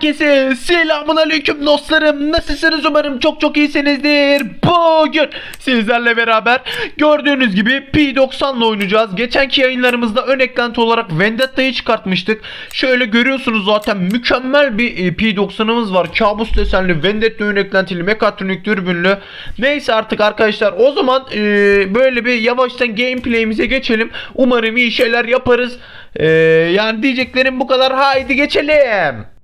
Herkese selamun aleyküm dostlarım. Nasılsınız umarım çok çok iyisinizdir. Bugün sizlerle beraber gördüğünüz gibi P90'la oynayacağız. Geçenki yayınlarımızda ön eklenti olarak Vendetta'yı çıkartmıştık. Şöyle görüyorsunuz zaten mükemmel bir e, P90'ımız var. Kabus desenli Vendetta ön eklentili mekatronik dürbünlü. Neyse artık arkadaşlar o zaman e, böyle bir yavaştan gameplay'imize geçelim. Umarım iyi şeyler yaparız. E, yani diyeceklerim bu kadar. Haydi geçelim.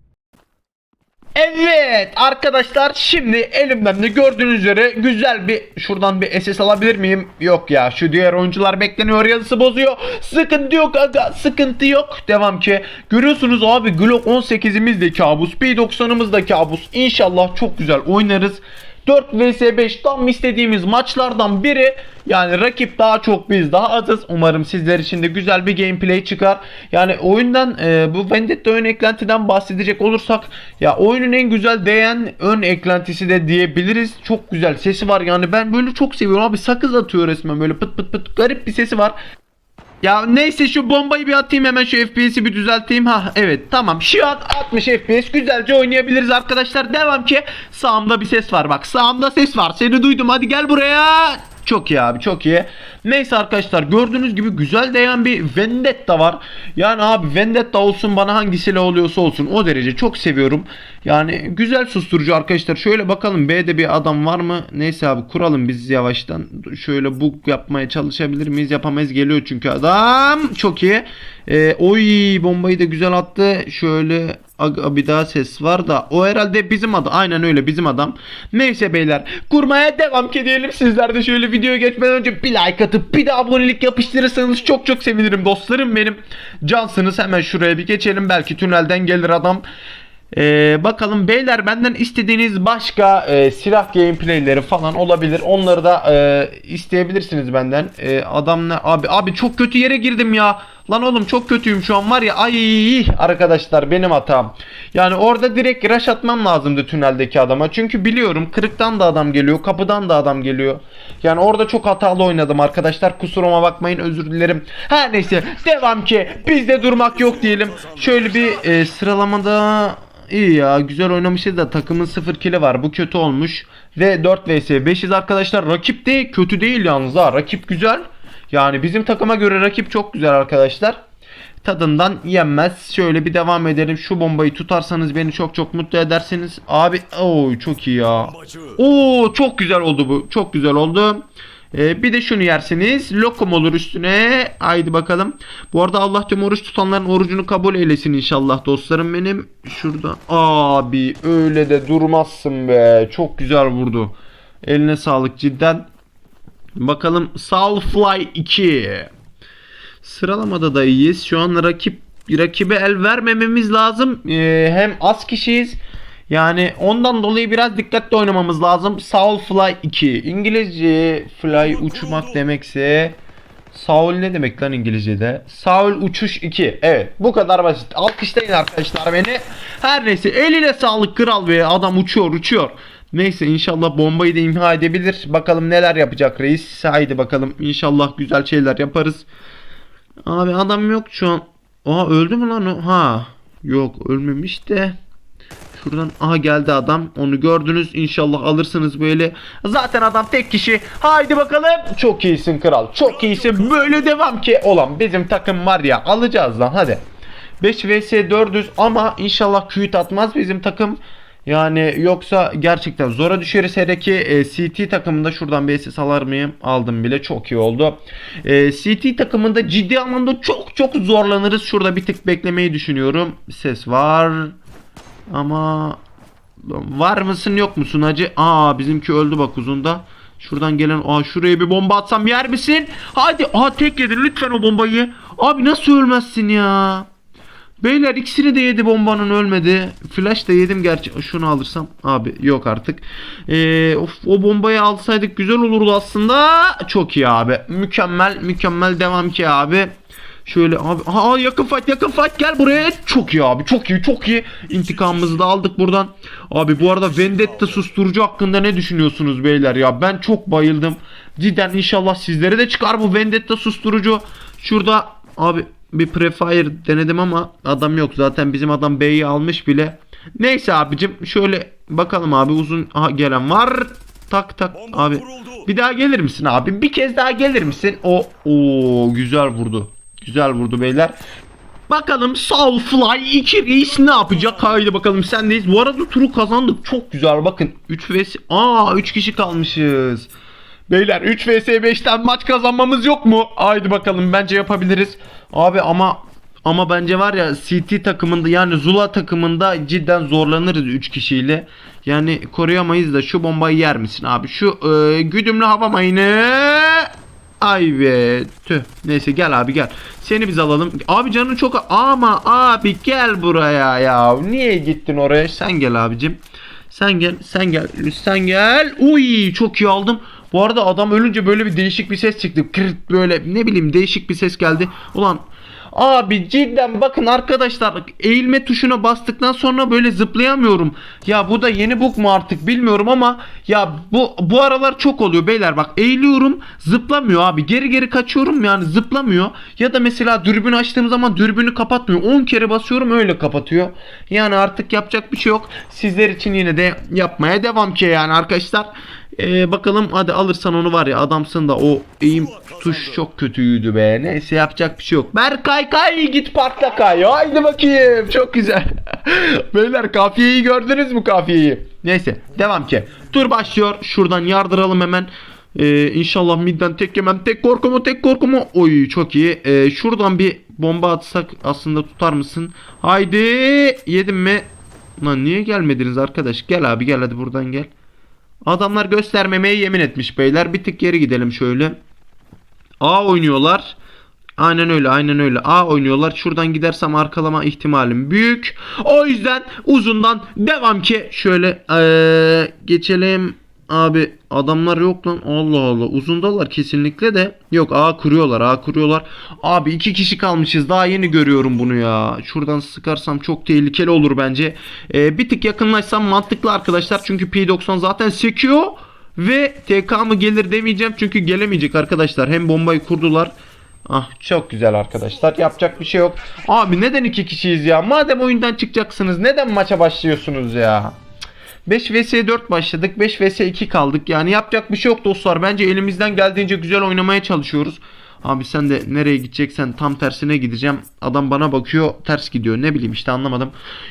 Evet arkadaşlar şimdi elimden de gördüğünüz üzere güzel bir şuradan bir SS alabilir miyim? Yok ya şu diğer oyuncular bekleniyor yazısı bozuyor. Sıkıntı yok aga sıkıntı yok. Devam ki görüyorsunuz abi Glock 18'imiz de kabus P90'ımız da kabus. İnşallah çok güzel oynarız. 4 vs 5 tam istediğimiz maçlardan biri. Yani rakip daha çok biz daha azız. Umarım sizler için de güzel bir gameplay çıkar. Yani oyundan e, bu Vendetta ön eklentiden bahsedecek olursak ya oyunun en güzel değen ön eklentisi de diyebiliriz. Çok güzel sesi var yani ben böyle çok seviyorum abi sakız atıyor resmen böyle pıt pıt pıt garip bir sesi var. Ya neyse şu bombayı bir atayım hemen şu FPS'i bir düzelteyim. Ha evet tamam şu an 60 FPS güzelce oynayabiliriz arkadaşlar. Devam ki sağımda bir ses var bak sağımda ses var seni duydum hadi gel buraya. Çok iyi abi çok iyi. Neyse arkadaşlar gördüğünüz gibi güzel değen bir Vendetta var. Yani abi Vendetta olsun bana hangisiyle oluyorsa olsun o derece çok seviyorum. Yani güzel susturucu arkadaşlar. Şöyle bakalım B'de bir adam var mı? Neyse abi kuralım biz yavaştan. Şöyle bug yapmaya çalışabilir miyiz? Yapamayız geliyor çünkü adam. Çok iyi. Ee, oy bombayı da güzel attı. Şöyle Aga bir daha ses var da o herhalde bizim adam. Aynen öyle bizim adam. Neyse beyler kurmaya devam ki diyelim. Sizler de şöyle videoya geçmeden önce bir like atıp bir de abonelik yapıştırırsanız çok çok sevinirim dostlarım benim. Cansınız hemen şuraya bir geçelim. Belki tünelden gelir adam. Ee, bakalım beyler benden istediğiniz başka e, silah gameplayleri falan olabilir. Onları da e, isteyebilirsiniz benden. E, adam ne abi abi çok kötü yere girdim ya. Lan oğlum çok kötüyüm şu an var ya. Ay arkadaşlar benim hatam. Yani orada direkt rush atmam lazımdı tüneldeki adama. Çünkü biliyorum kırıktan da adam geliyor, kapıdan da adam geliyor. Yani orada çok hatalı oynadım arkadaşlar. Kusuruma bakmayın özür dilerim. Her neyse devam ki bizde durmak yok diyelim. Şöyle bir e, sıralamada İyi ya güzel oynamışız da takımın 0 kili var. Bu kötü olmuş. Ve 4 vs 5'iz arkadaşlar. Rakip de kötü değil yalnız ha. Rakip güzel. Yani bizim takıma göre rakip çok güzel arkadaşlar. Tadından yenmez. Şöyle bir devam edelim. Şu bombayı tutarsanız beni çok çok mutlu edersiniz. Abi oy çok iyi ya. Oo çok güzel oldu bu. Çok güzel oldu. Ee, bir de şunu yersiniz. Lokum olur üstüne. Haydi bakalım. Bu arada Allah tüm oruç tutanların orucunu kabul eylesin inşallah dostlarım benim. Şurada. Abi öyle de durmazsın be. Çok güzel vurdu. Eline sağlık cidden. Bakalım Soulfly 2. Sıralamada da iyiyiz. Şu an rakip rakibe el vermememiz lazım. Ee, hem az kişiyiz. Yani ondan dolayı biraz dikkatli oynamamız lazım. Saul Fly 2. İngilizce fly uçmak demekse Saul ne demek lan İngilizce'de? Saul uçuş 2. Evet bu kadar basit. Alkışlayın arkadaşlar beni. Her neyse eline sağlık kral ve adam uçuyor uçuyor. Neyse inşallah bombayı da imha edebilir. Bakalım neler yapacak reis. Haydi bakalım inşallah güzel şeyler yaparız. Abi adam yok şu an. Aa öldü mü lan o? Ha. Yok ölmemiş de. Şuradan aha geldi adam. Onu gördünüz. İnşallah alırsınız böyle. Zaten adam tek kişi. Haydi bakalım. Çok iyisin kral. Çok iyisin. Böyle devam ki. Olan bizim takım var ya. Alacağız lan hadi. 5 vs 400 ama inşallah küyüt atmaz bizim takım. Yani yoksa gerçekten zora düşeriz. Hele ki e, CT takımında şuradan bir SS alır mıyım? Aldım bile çok iyi oldu. E, CT takımında ciddi anlamda çok çok zorlanırız. Şurada bir tık beklemeyi düşünüyorum. Ses var. Ama var mısın yok musun hacı? Aa bizimki öldü bak uzunda. Şuradan gelen aa şuraya bir bomba atsam yer misin? Hadi aa tek yedin lütfen o bombayı. Abi nasıl ölmezsin ya? Beyler ikisini de yedi bombanın ölmedi. Flash da yedim gerçi. Şunu alırsam abi yok artık. Ee, of, o bombayı alsaydık güzel olurdu aslında. Çok iyi abi. Mükemmel mükemmel devam ki abi. Şöyle abi aa yakın fight yakın fight gel buraya. Çok iyi abi çok iyi çok iyi. İntikamımızı da aldık buradan. Abi bu arada Vendetta susturucu hakkında ne düşünüyorsunuz beyler ya? Ben çok bayıldım. Cidden inşallah sizlere de çıkar bu Vendetta susturucu. Şurada abi bir prefire denedim ama adam yok. Zaten bizim adam B'yi almış bile. Neyse abicim şöyle bakalım abi uzun aha, gelen var. Tak tak abi. Bir daha gelir misin abi? Bir kez daha gelir misin? O o güzel vurdu. Güzel vurdu beyler. Bakalım Soulfly 2 reis ne yapacak? Haydi bakalım sendeyiz. Bu arada turu kazandık. Çok güzel. Bakın 3 vs Aa 3 kişi kalmışız. Beyler 3 vs 5'ten maç kazanmamız yok mu? Haydi bakalım bence yapabiliriz. Abi ama ama bence var ya CT takımında yani Zula takımında cidden zorlanırız 3 kişiyle. Yani koruyamayız da şu bombayı yer misin abi? Şu e, güdümlü hava mayını Ay be tüh. Neyse gel abi gel. Seni biz alalım. Abi canın çok ama abi gel buraya ya. Niye gittin oraya? Sen gel abicim. Sen gel, sen gel, sen gel. Uy çok iyi aldım. Bu arada adam ölünce böyle bir değişik bir ses çıktı. Kırt böyle ne bileyim değişik bir ses geldi. Ulan Abi cidden bakın arkadaşlar eğilme tuşuna bastıktan sonra böyle zıplayamıyorum. Ya bu da yeni bug mu artık bilmiyorum ama ya bu bu aralar çok oluyor beyler bak eğiliyorum zıplamıyor abi. Geri geri kaçıyorum yani zıplamıyor. Ya da mesela dürbün açtığım zaman dürbünü kapatmıyor. 10 kere basıyorum öyle kapatıyor. Yani artık yapacak bir şey yok. Sizler için yine de yapmaya devam ki yani arkadaşlar. Ee, bakalım hadi alırsan onu var ya adamsın da o eğim tuş çok kötüydü be. Neyse yapacak bir şey yok. Berkay kay git parkta kay. Haydi bakayım. Çok güzel. Beyler kafiyeyi gördünüz mü kafiyeyi? Neyse devam ki. Tur başlıyor. Şuradan yardıralım hemen. Ee, inşallah midden tek yemem. Tek korkumu tek korkumu. Oy çok iyi. Ee, şuradan bir bomba atsak aslında tutar mısın? Haydi. Yedim mi? Lan niye gelmediniz arkadaş? Gel abi gel hadi buradan gel. Adamlar göstermemeye yemin etmiş beyler. Bir tık geri gidelim şöyle. A oynuyorlar. Aynen öyle aynen öyle. A oynuyorlar. Şuradan gidersem arkalama ihtimalim büyük. O yüzden uzundan devam ki. Şöyle eee, geçelim. Abi adamlar yok lan. Allah Allah. Uzundalar kesinlikle de. Yok A kuruyorlar A kuruyorlar. Abi iki kişi kalmışız. Daha yeni görüyorum bunu ya. Şuradan sıkarsam çok tehlikeli olur bence. Eee, bir tık yakınlaşsam mantıklı arkadaşlar. Çünkü P90 zaten sekiyor. Ve TK mı gelir demeyeceğim çünkü gelemeyecek arkadaşlar. Hem bombayı kurdular. Ah çok güzel arkadaşlar. Yapacak bir şey yok. Abi neden iki kişiyiz ya? Madem oyundan çıkacaksınız neden maça başlıyorsunuz ya? 5 vs 4 başladık. 5 vs 2 kaldık. Yani yapacak bir şey yok dostlar. Bence elimizden geldiğince güzel oynamaya çalışıyoruz. Abi sen de nereye gideceksen tam tersine gideceğim. Adam bana bakıyor ters gidiyor. Ne bileyim işte anlamadım.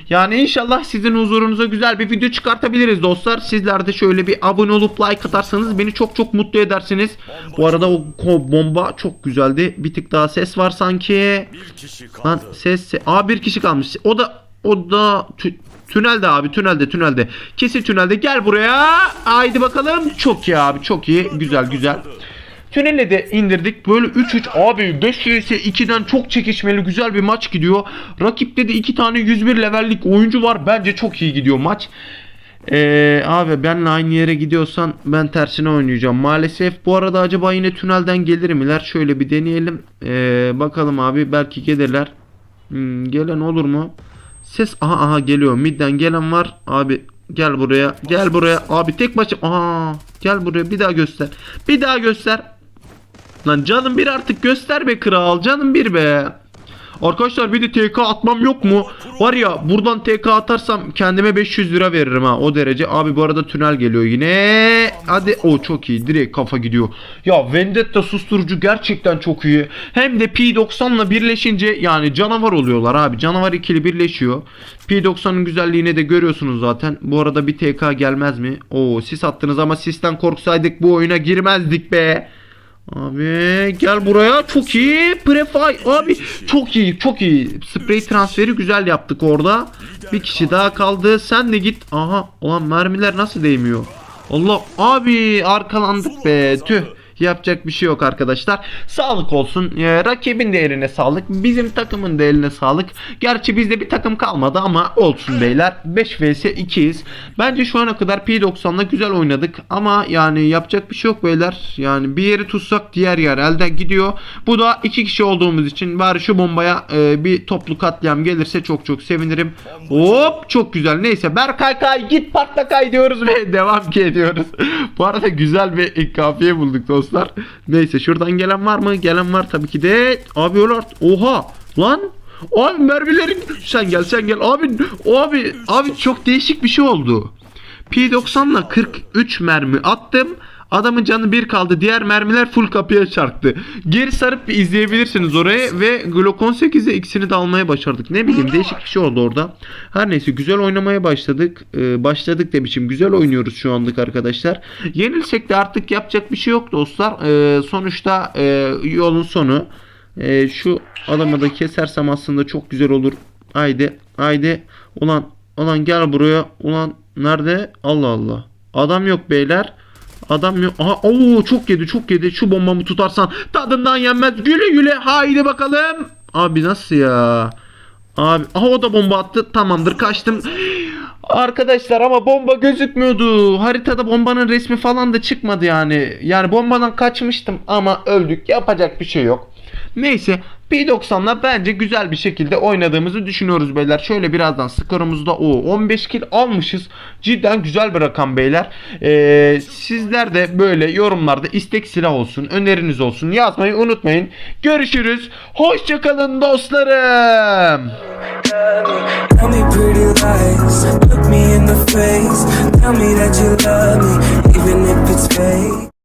Yani inşallah sizin huzurunuza güzel bir video çıkartabiliriz dostlar. Sizler de şöyle bir abone olup like atarsanız beni çok çok mutlu edersiniz. Bu arada o bomba çok güzeldi. Bir tık daha ses var sanki. Lan ses, se- Aa bir kişi kalmış. O da o da tünelde abi tünelde tünelde. Kesin tünelde. Gel buraya. Haydi bakalım. Çok iyi abi çok iyi. Güzel güzel. Tüneli de indirdik. Böyle 3-3 abi 5 vs 2'den çok çekişmeli güzel bir maç gidiyor. Rakipte de 2 tane 101 levellik oyuncu var. Bence çok iyi gidiyor maç. Ee, abi benle aynı yere gidiyorsan ben tersine oynayacağım. Maalesef bu arada acaba yine tünelden gelir miler? Şöyle bir deneyelim. Ee, bakalım abi belki gelirler. Hmm, gelen olur mu? Ses aha aha geliyor. Midden gelen var. Abi gel buraya. Gel buraya. Abi tek başına. Aha gel buraya bir daha göster. Bir daha göster. Lan canım bir artık göster be kral. Canım bir be. Arkadaşlar bir de TK atmam yok mu? Var ya buradan TK atarsam kendime 500 lira veririm ha o derece. Abi bu arada tünel geliyor yine. Hadi o çok iyi direkt kafa gidiyor. Ya Vendetta susturucu gerçekten çok iyi. Hem de P90'la birleşince yani canavar oluyorlar abi. Canavar ikili birleşiyor. P90'ın güzelliğini de görüyorsunuz zaten. Bu arada bir TK gelmez mi? Oo sis attınız ama sisten korksaydık bu oyuna girmezdik be. Abi gel buraya. Çok iyi. Prefay abi çok iyi çok iyi. Sprey transferi güzel yaptık orada. Bir kişi daha kaldı. Sen de git. Aha ulan mermiler nasıl değmiyor? Allah abi arkalandık be. Tüh Yapacak bir şey yok arkadaşlar. Sağlık olsun. Ee, rakibin de eline sağlık. Bizim takımın da eline sağlık. Gerçi bizde bir takım kalmadı ama olsun beyler. 5 vs 2'yiz. Bence şu ana kadar P90'la güzel oynadık. Ama yani yapacak bir şey yok beyler. Yani bir yeri tutsak diğer yer elden gidiyor. Bu da iki kişi olduğumuz için bari şu bombaya e, bir toplu katliam gelirse çok çok sevinirim. Hop çok güzel. Neyse Berkay kay git parkta kay diyoruz ve devam ki ediyoruz. Bu arada güzel bir kafiye bulduk dostlar. Neyse şuradan gelen var mı? Gelen var tabii ki de. Abi öyle Oha lan. Abi mermilerin sen gel sen gel abi abi abi çok değişik bir şey oldu. P90'la 43 mermi attım. Adamın canı bir kaldı. Diğer mermiler full kapıya çarptı. Geri sarıp izleyebilirsiniz orayı ve Glock 18'e ikisini de almaya başardık. Ne bileyim değişik bir şey oldu orada. Her neyse güzel oynamaya başladık. Ee, başladık demişim. Güzel oynuyoruz şu anlık arkadaşlar. Yenilsek de artık yapacak bir şey yok dostlar. Ee, sonuçta e, yolun sonu. Ee, şu adamı da kesersem aslında çok güzel olur. Haydi haydi. Ulan ulan gel buraya. Ulan nerede? Allah Allah. Adam yok beyler. Adam yok. Aha oo çok yedi çok yedi. Şu bombamı tutarsan tadından yenmez. Güle güle. Haydi bakalım. Abi nasıl ya? Abi aha o da bomba attı. Tamamdır kaçtım. Arkadaşlar ama bomba gözükmüyordu. Haritada bombanın resmi falan da çıkmadı yani. Yani bombadan kaçmıştım ama öldük. Yapacak bir şey yok. Neyse P90'la bence güzel bir şekilde oynadığımızı düşünüyoruz beyler. Şöyle birazdan skorumuzda o 15 kill almışız. Cidden güzel bir rakam beyler. Ee, sizler de böyle yorumlarda istek silah olsun, öneriniz olsun yazmayı unutmayın. Görüşürüz. Hoşçakalın dostlarım.